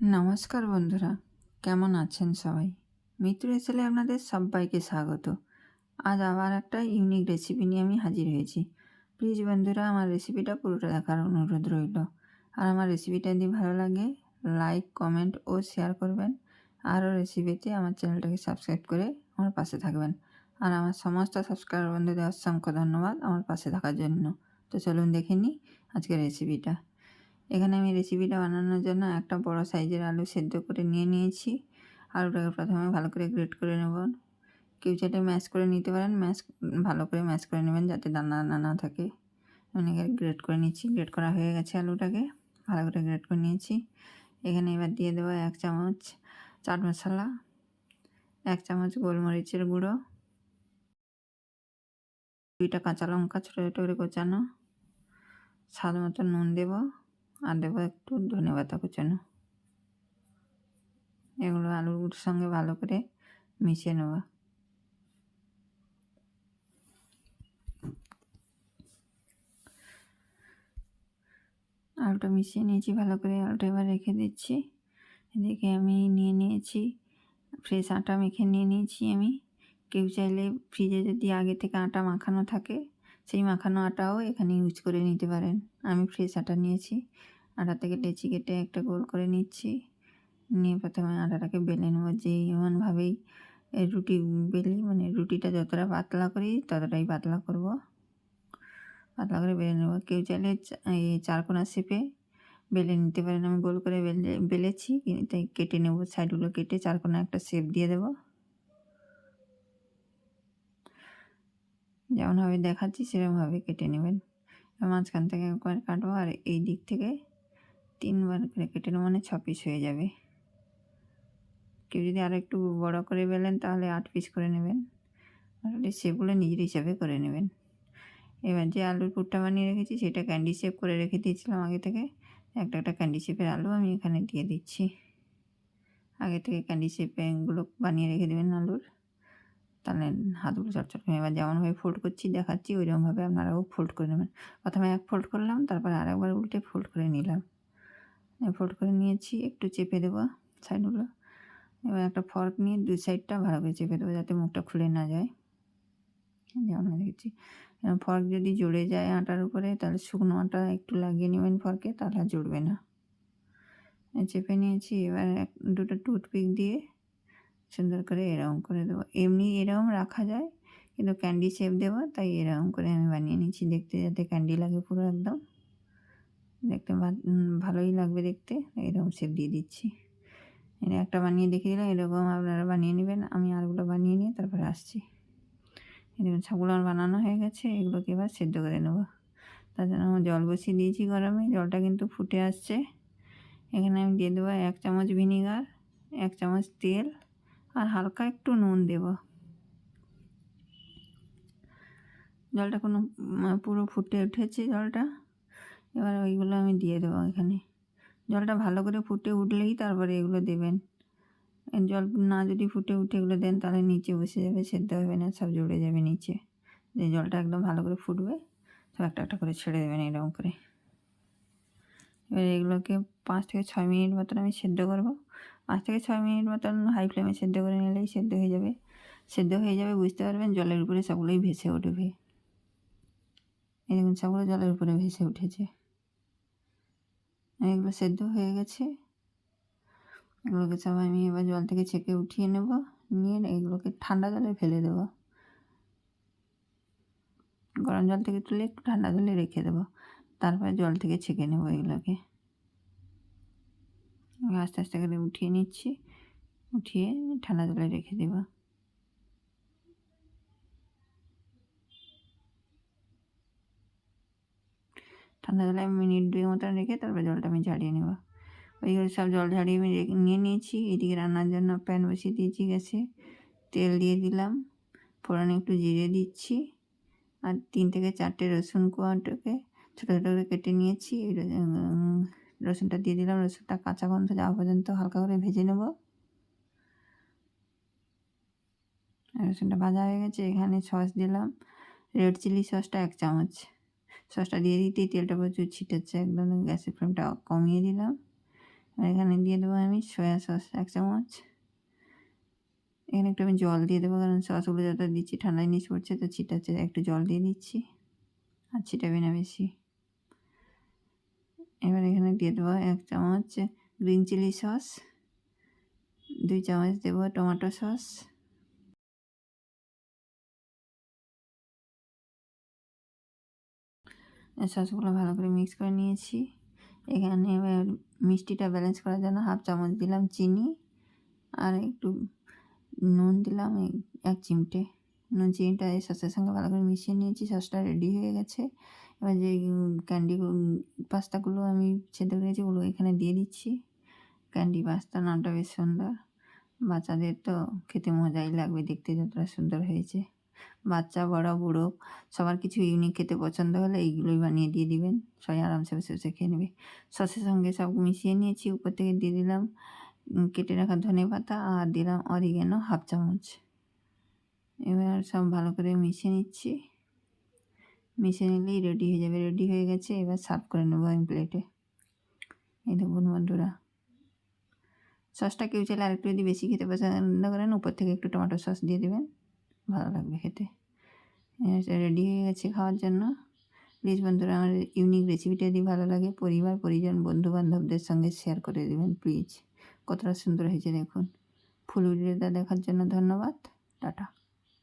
নমস্কার বন্ধুরা, কেমন আছেন সবাই? মিত্র এসেলে আপনাদের সবাইকে স্বাগত। আজ আবার একটা ইউনিক রেসিপি নিয়ে আমি হাজির হয়েছি। প্লিজ বন্ধুরা, আমার রেসিপিটা পুরোটা দেখার অনুরোধ রইল। আর আমার রেসিপিটা যদি ভালো লাগে লাইক কমেন্ট ও শেয়ার করবেন। আরও রেসিপিতে আমার চ্যানেলটাকে সাবস্ক্রাইব করে আমার পাশে থাকবেন। আর আমার সমস্ত সাবস্ক্রাইবার বন্ধুদের অসংখ্য ধন্যবাদ আমার পাশে থাকার জন্য। তো চলুন দেখে নিই আজকের রেসিপিটা এখানে আমি রেসিপিটা বানানোর জন্য একটা বড় সাইজের আলু সেদ্ধ করে নিয়ে নিয়েছি। আলুটাকে প্রথমে ভালো করে গ্রেট করে নেব। কেউ চাইলে ম্যাশ করে নিতে পারেন। ম্যাশ ভালো করে ম্যাশ করে নেবেন যাতে দানা দানা না থাকে। আমি গ্রেট করে নিচ্ছি। গ্রেট করা হয়ে গেছে আলুটাকে। ভালো করে গ্রেট করে নিয়েছি। এখানে এবার দিয়ে দেবো এক চামচ চাট মশলা, এক চামচ গোলমরিচের গুঁড়ো, দুইটা কাঁচা লঙ্কা ছোটো ছোটো করে কোচানো, স্বাদ মতো নুন দেবো। আর দেবো একটু ধনে পাতা কুচানো। এগুলো আলুর সঙ্গে ভালো করে মিশিয়ে নেব। আলুটা মিশিয়ে নিয়েছি, ভালো করে আলুটা এবার রেখে দিচ্ছি। এদিকে আমি নিয়ে নিয়েছি, ফ্রেশ আটা মেখে নিয়ে নিয়েছি আমি। কেউ চাইলে ফ্রিজে যদি আগে থেকে আটা মাখানো থাকে সেই মাখানো আটাও এখানে ইউজ করে নিতে পারেন। আমি ফ্রেশ আটা নিয়েছি। আটা থেকে লেচি কেটে একটা গোল করে নিচ্ছি। নিয়ে প্রথমে আটাটাকে বেলে নেব। যে এমনভাবেই রুটি বেলি মানে রুটিটা যতটা পাতলা করি ততটাই পাতলা করব। পাতলা করে বেলে নেব। কেউ চাইলে এই চারকোনা শেপে বেলে নিতে পারেন। আমি গোল করে বেলে, বেলেছি তাই কেটে নেব। সাইডগুলো কেটে চারকোনা একটা শেপ দিয়ে দেব। যেমনভাবে দেখাচ্ছি, সেরকমভাবে কেটে নেবেন। মাঝখান থেকে একবার কাটবো আর এই দিক থেকে তিনবার করে কেটে নেব মানে ছ পিস হয়ে যাবে। কেউ যদি আরও একটু বড় করে বেলেন, তাহলে আট পিস করে নেবেন। আর সেগুলো নিজের হিসাবে করে নেবেন। এবার যে আলুর পুরটা বানিয়ে রেখেছি, সেটা ক্যান্ডি শেপ করে রেখে দিয়েছিলাম আগে থেকে। একটা একটা ক্যান্ডি শেপের আলু আমি এখানে দিয়ে দিচ্ছি। আগে থেকে ক্যান্ডি শেপগুলো বানিয়ে রেখে দেবেন আলুর। তাহলে হাতগুলো চটচট করে এবার যেমনভাবে ফোল্ড করছি, দেখাচ্ছি ওইরকমভাবে আপনারাও ফোল্ড করে নেবেন। প্রথমে এক ফোল্ড করলাম, তারপরে আরেকবার উল্টে ফোল্ড করে নিলাম। ফোল্ড করে নিয়েছি, একটু চেপে দেবো সাইডগুলো এবার একটা ফর্ক নিয়ে দুই সাইডটা ভালো করে চেপে দেবো যাতে মুখটা খুলে না যায়। যেমন দেখেছি। ফর্ক যদি জুড়ে যায় আটার উপরে, তাহলে শুকনো আটা একটু লাগিয়ে নেবেন ফর্কে তাহলে জুড়বে না। চেপে নিয়েছি, এবার এক, দুটো টুথপিক দিয়ে সুন্দর করে এরকম করে দেবো। এমনি এরকম রাখা যায়, কিন্তু ক্যান্ডি শেপ দেবো, তাই এরকম করে আমি বানিয়ে নিচ্ছি দেখতে যাতে ক্যান্ডি লাগে পুরো একদম। দেখতে ভালোই লাগবে দেখতে, এরকম শেপ দিয়ে দিচ্ছি। এটা একটা বানিয়ে দেখিয়ে দিলাম, এরকম আপনারা বানিয়ে নেবেন, আমি আরগুলো বানিয়ে নিয়ে তারপরে আসছি। এরকম ছাগুলো আমার বানানো হয়ে গেছে, এগুলোকে এবার সেদ্ধ করে নেব। তার জন্য জল বসিয়ে দিয়েছি গরমে, জলটা কিন্তু ফুটে আসছে। এখানে আমি দিয়ে দেবো এক চামচ ভিনিগার এক চামচ তেল আর হালকা একটু নুন দেব। জলটা কোনো পুরো ফুটে উঠেছে জলটা। এবার ওইগুলো আমি দিয়ে দেবো এখানে। জলটা ভালো করে ফুটে উঠলেই তারপরে এগুলো দেবেন। জল না যদি ফুটে উঠে এগুলো দেন, তাহলে নিচে বসে যাবে, সেদ্ধ হবে না, সব জুড়ে যাবে নিচে। যে জলটা একদম ভালো করে ফুটবে, সব একটা একটা করে ছেড়ে দেবেন এরকম করে। এবার এগুলোকে পাঁচ থেকে ছয় মিনিট মতন আমি সেদ্ধ করব। পাঁচ থেকে ছয় মিনিট মতন হাই ফ্লেমে সেদ্ধ করে নিলেই সেদ্ধ হয়ে যাবে। সেদ্ধ হয়ে যাবে বুঝতে পারবেন জলের উপরে সবগুলোই ভেসে উঠবে। এই দেখুন সবগুলো জলের উপরে ভেসে উঠেছে। এগুলো সেদ্ধ হয়ে গেছে। এগুলোকে সব আমি এবার জল থেকে ছেঁকে উঠিয়ে নেব। নিয়ে এগুলোকে ঠান্ডা জলে ফেলে দেবো। গরম জল থেকে তুলে একটু ঠান্ডা জলে রেখে দেবো। তারপরে জল থেকে ছেঁকে নেব এগুলোকে। আস্তে আস্তে করে উঠিয়ে নিচ্ছি। উঠিয়ে ঠান্ডা জলে রেখে দেবো। ঠান্ডা জলে আমি মিনিট দুই মতন রেখে তারপরে জলটা আমি ঝাড়িয়ে নেব। ওই সব জল ঝাড়িয়ে আমি নিয়ে নিয়েছি। এদিকে রান্নার জন্য প্যান বসিয়ে দিয়েছি গ্যাসে। তেল দিয়ে দিলাম। ফোড়নে একটু জিরে দিচ্ছি। আর তিন থেকে চারটে রসুন কোয়াটাকে ছোটো ছোটো করে কেটে নিয়েছি। রসুনটা দিয়ে দিলাম, রসুনটা কাঁচা গন্ধ যাওয়া পর্যন্ত হালকা করে ভেজে নেব। রসুনটা ভাজা হয়ে গেছে, এখানে সস দিলাম। রেড চিলি সসটা এক চামচ। সসটা দিয়ে দিতেই তেলটা প্রচুর ছিটাচ্ছে একদম গ্যাসের ফ্লেমটা কমিয়ে দিলাম। এখানে দিয়ে দেবো আমি সয়া সস এক চামচ। এখানে একটু আমি জল দিয়ে দেবো, কারণ সসগুলো যত দিচ্ছি ঠান্ডা জিনিস পড়ছে, তো ছিটাচ্ছে একটু জল দিয়ে দিচ্ছি। আর ছিটাবে না বেশি। এবার এখানে দিয়ে দেবো এক চামচ গ্রিন চিলি সস, দুই চামচ দেবো টমেটো সস। সসগুলো ভালো করে মিক্স করে নিয়েছি। এখানে এবার মিষ্টিটা ব্যালেন্স করার জন্য হাফ চামচ দিলাম চিনি আর একটু নুন দিলাম এক চিমটে। নুন, চিনিটা এই সসের সঙ্গে ভালো করে মিশিয়ে নিয়েছি, সসটা রেডি হয়ে গেছে। এবার যে ক্যান্ডি পাস্তাগুলো আমি ছেদে করেছি ওগুলো এখানে দিয়ে দিচ্ছি। ক্যান্ডি পাস্তা নামটা বেশ সুন্দর। বাচ্চাদের তো খেতে মজাই লাগবে, দেখতে যতটা সুন্দর হয়েছে। বাচ্চা, বড়, বুড়ো, সবার কিছু ইউনিক খেতে পছন্দ হলে এইগুলোই বানিয়ে দিয়ে দিবেন। সবাই আরামসে বসে বসে খেয়ে নেবে। সসের সঙ্গে সব মিশিয়ে নিয়েছি, উপর থেকে দিয়ে দিলাম কেটে রাখা ধনে পাতা আর দিলাম অরিগেনো হাফ চামচ। এবার সব ভালো করে মিশিয়ে নিচ্ছি। মিশিয়ে নিলেই রেডি হয়ে যাবে। রেডি হয়ে গেছে, এবার সার্ভ করে নেব আমি প্লেটে এই দেখুন বন্ধুরা। সসটা কেউ চাইলে আরেকটু যদি বেশি খেতে পছন্দ করেন, উপর থেকে একটু টমেটো সস দিয়ে দেবেন। ভালো লাগবে খেতে। রেডি হয়ে গেছে খাওয়ার জন্য। প্লিজ বন্ধুরা, আমার ইউনিক রেসিপিটা যদি ভালো লাগে, পরিবার, পরিজন বন্ধু বান্ধবদের সঙ্গে শেয়ার করে দেবেন প্লিজ কতটা সুন্দর হয়েছে দেখুন। ফুল ভিডিওটা দেখার জন্য ধন্যবাদ। টাটা।